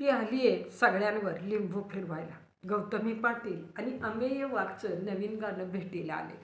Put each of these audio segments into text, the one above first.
ती आली आहे सगळ्यांवर लिंबू फिरवायला. गौतमी पाटील आणि अमेय वाघचं नवीन गाणं भेटीला आले.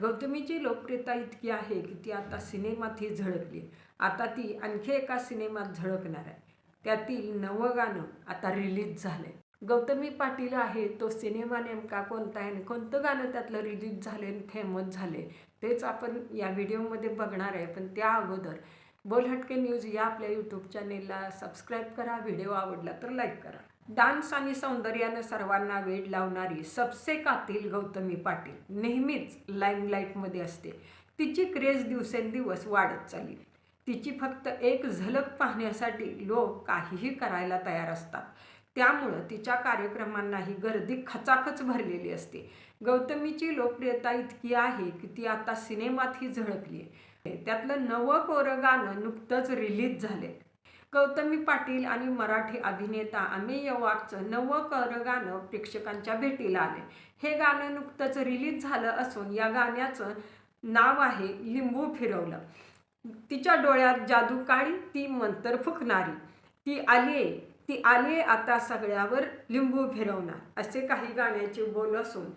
गौतमीची लोकप्रियता इतकी आहे की ती आता सिनेमात ही झळकली. आता ती आणखी एका सिनेमात झळकणार आहे. त्यातील नवं गाणं आता रिलीज झालं आहे गौतमी पाटील आहे तो सिनेमा नेमका कोणता आहे आणि कोणतं गाणं त्यातलं रिलीज झाले आणि फेमस झाले तेच आपण या व्हिडिओमध्ये बघणार आहे. पण त्या अगोदर बोल हटके न्यूज या आपल्या यूट्यूब चॅनेलला सबस्क्राईब करा व्हिडिओ आवडला तर लाईक करा. डान्स आणि सौंदर्यानं सर्वांना वेड लावणारी सबसे कातील गौतमी पाटील नेहमीच लाईमलाईटमध्ये असते. तिची क्रेज दिवसेंदिवस वाढत चालली. तिची फक्त एक झलक पाहण्यासाठी लोक काहीही करायला तयार असतात. त्यामुळं तिच्या कार्यक्रमांनाही गर्दी खचाखच भरलेली असते. गौतमीची लोकप्रियता इतकी आहे की ती आता सिनेमातही झळकली आहे. त्यातलं नवं कोरं गाणं नुकतंच रिलीज झाले गौतमी पाटील आणि मराठी अभिनेता अमेय वाघचं नवं कर गाणं प्रेक्षकांच्या भेटीला आले हे गाणं नुकतंच रिलीज झालं असून या गाण्याचं नाव आहे लिंबू फिरवलं. तिच्या डोळ्यात जादू काळी ती मंतर फुकणारी. ती आली ती आली आता सगळ्यावर लिंबू फिरवणार. असे काही गाण्याचे बोल असून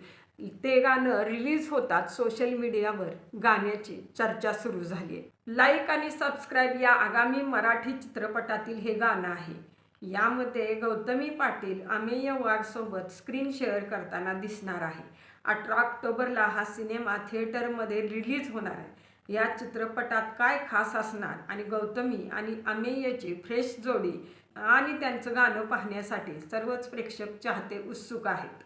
ते गाणं रिलीज होतात सोशल मीडियावर. गाण्याची चर्चा सुरू झाली आहे लाईक आणि सबस्क्राईब या आगामी मराठी चित्रपटातील हे गाणं आहे. यामध्ये गौतमी पाटील अमेय वाघसोबत स्क्रीन शेअर करताना दिसणार आहे. अठरा ऑक्टोबरला हा सिनेमा थिएटरमध्ये रिलीज होणार आहे. या चित्रपटात काय खास असणार? आणि गौतमी आणि अमेयची फ्रेश जोडी आणि त्यांचं गाणं पाहण्यासाठी सर्वच प्रेक्षक चाहते उत्सुक आहेत.